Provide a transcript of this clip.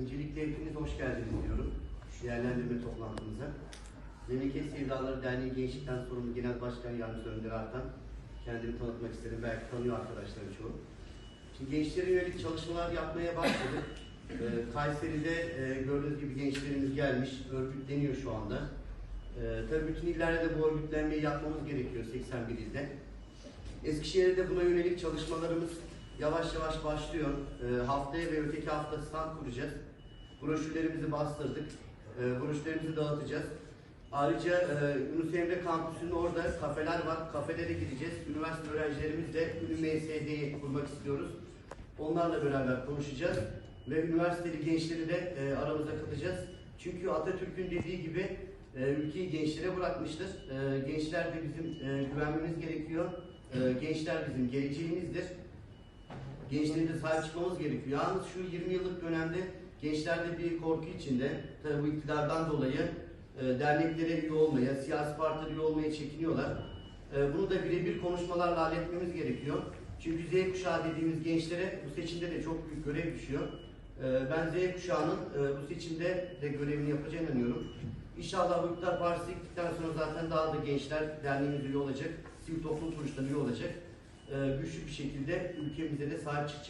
Öncelikle hepiniz hoş geldiniz diyorum değerlendirme toplantımıza. Memleket Sevdaları Derneği Gençlikten Sorumlu Genel Başkan Yardımcısı Önder Artan. Kendimi tanıtmak isterim. Belki tanıyor arkadaşlarım çoğu. Şimdi gençlere yönelik çalışmalar yapmaya başladık. Ee, Kayseri'de e, gördüğünüz gibi gençlerimiz gelmiş, örgütleniyor şu anda. Ee, tabii bütün illerde de bu örgütlenmeyi yapmamız gerekiyor 81 ilde. Eskişehir'de buna yönelik çalışmalarımız yavaş yavaş başlıyor. Ee, haftaya ve öteki hafta stand kuracağız. Broşürlerimizi bastırdık. Ee, broşürlerimizi dağıtacağız. Ayrıca e, Yunus Emre kampüsünün orada kafeler var. Kafelere gideceğiz. Üniversite öğrencilerimizle Ünü kurmak istiyoruz. Onlarla beraber konuşacağız. Ve üniversiteli gençleri de e, aramıza katacağız. Çünkü Atatürk'ün dediği gibi e, ülkeyi gençlere bırakmıştır. E, gençler de bizim e, güvenmemiz gerekiyor. E, gençler bizim geleceğimizdir. Gençlerimize sahip çıkmamız gerekiyor. Yalnız şu 20 yıllık dönemde gençlerde bir korku içinde, tabii bu iktidardan dolayı e, derneklere üye olmaya, siyasi partilere üye olmaya çekiniyorlar. E, bunu da birebir konuşmalarla halletmemiz gerekiyor. Çünkü Z kuşağı dediğimiz gençlere bu seçimde de çok büyük görev düşüyor. E, ben Z kuşağının e, bu seçimde de görevini yapacağına inanıyorum. İnşallah bu iktidar partisi gittikten sonra zaten daha da gençler derneğimiz üye olacak, sivil toplum kuruluşları üye olacak. E, güçlü bir şekilde ülkemize de sahip çıkacak.